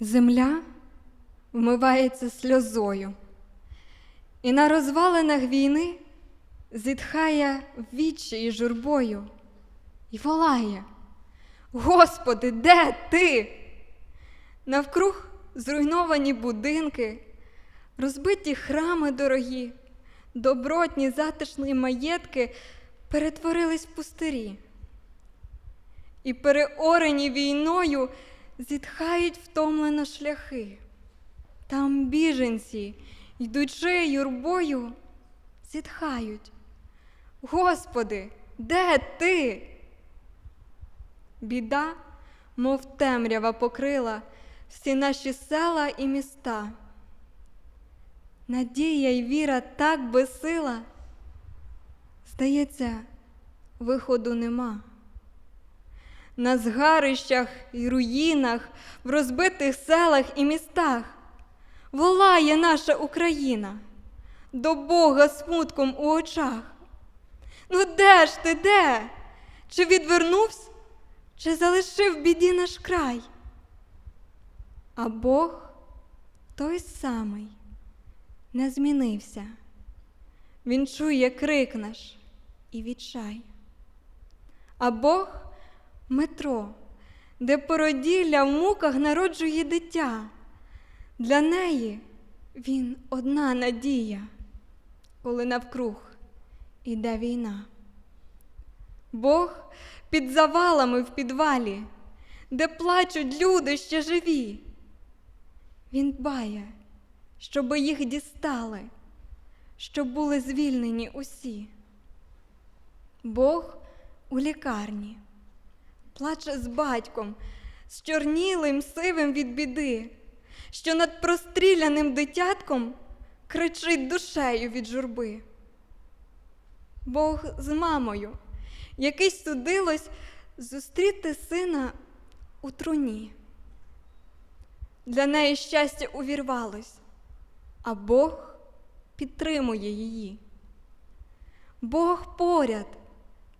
Земля вмивається сльозою, і на розвалинах війни зітхає вічі і журбою і волає: Господи, де ти? Навкруг зруйновані будинки, розбиті храми дорогі, добротні затишні маєтки перетворились в пустирі. І переорені війною зітхають втомлено шляхи. Там біженці, йдучи юрбою, зітхають. Господи, де ти? Біда, мов темрява покрила всі наші села і міста. Надія й віра так безсила, здається, виходу нема. На згарищах і руїнах, в розбитих селах і містах волає наша Україна до Бога смутком у очах. Ну де ж ти де? Чи відвернувся, чи залишив біді наш край? А Бог той самий не змінився. Він чує крик наш і відчай. А Бог метро, де породілля в муках народжує дитя. Для неї він одна надія, коли навкруг іде війна. Бог під завалами в підвалі, де плачуть люди ще живі. Він дбає, щоби їх дістали, щоб були звільнені усі. Бог у лікарні плаче з батьком, з чорнілим, сивим від біди, що над простріляним дитятком кричить душею від журби. Бог з мамою, який судилось зустріти сина у труні. Для неї щастя увірвалось, а Бог підтримує її. Бог поряд,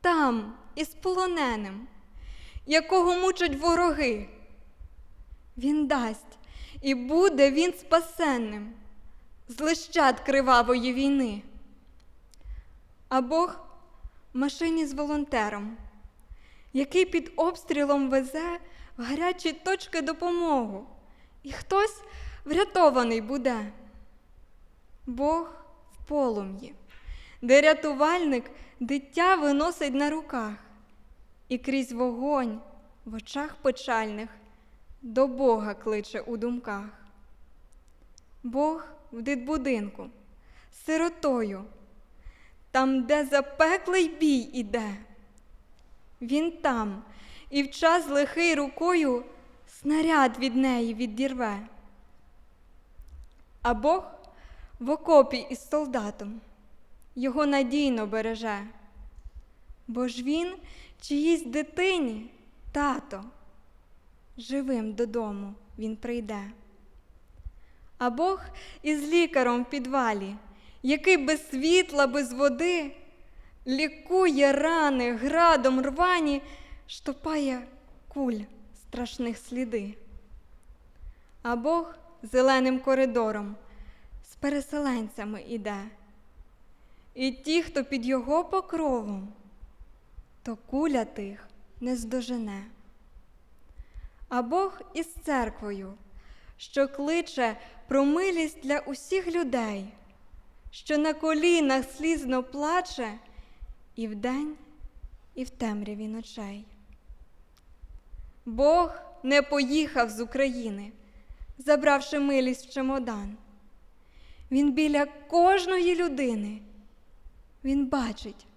там, із полоненим, якого мучать вороги. Він дасть, і буде він спасенним з лищат кривавої війни. А Бог в машині з волонтером, який під обстрілом везе в гарячі точки допомогу, і хтось врятований буде. Бог в полум'ї, де рятувальник дитя виносить на руках, і крізь вогонь в очах печальних до Бога кличе у думках. Бог в дитбудинку, сиротою, там, де запеклий бій іде. Він там і в час лихий рукою снаряд від неї відірве. А Бог в окопі із солдатом його надійно береже, бо ж він чиїсь дитині, тато, живим додому він прийде. А Бог із лікаром в підвалі, який без світла, без води лікує рани градом рвані, штопає куль страшних сліди. А Бог зеленим коридором з переселенцями іде. І ті, хто під його покровом, то куля тих не здожене. А Бог із церквою, що кличе про милість для усіх людей, що на колінах слізно плаче і вдень, і в темряві ночей. Бог не поїхав з України, забравши милість в чемодан. Він біля кожної людини. Він бачить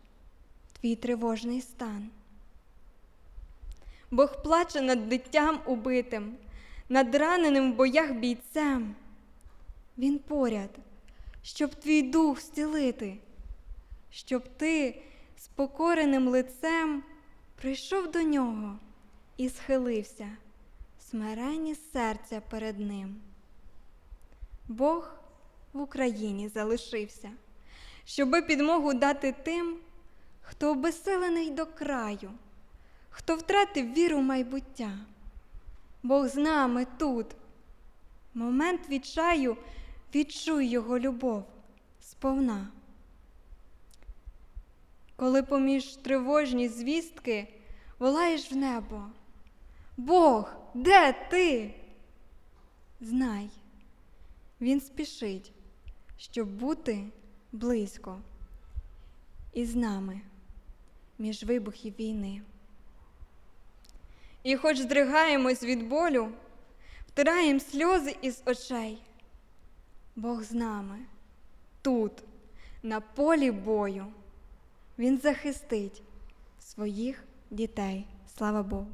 твій тривожний стан. Бог плаче над дитям убитим, над раненим в боях бійцем. Він поряд, щоб твій дух зцілити, щоб ти з покореним лицем прийшов до нього і схилився смиренні серця перед ним. Бог в Україні залишився, щоби підмогу дати тим, хто обеселений до краю, хто втратив віру в майбуття. Бог з нами тут, момент відчаю відчуй його любов сповна. Коли поміж тривожні звістки волаєш в небо, Бог, де ти? Знай, Він спішить, щоб бути близько і з нами між вибухів війни. І хоч здригаємось від болю, втираєм сльози із очей, Бог з нами тут, на полі бою, Він захистить своїх дітей. Слава Богу.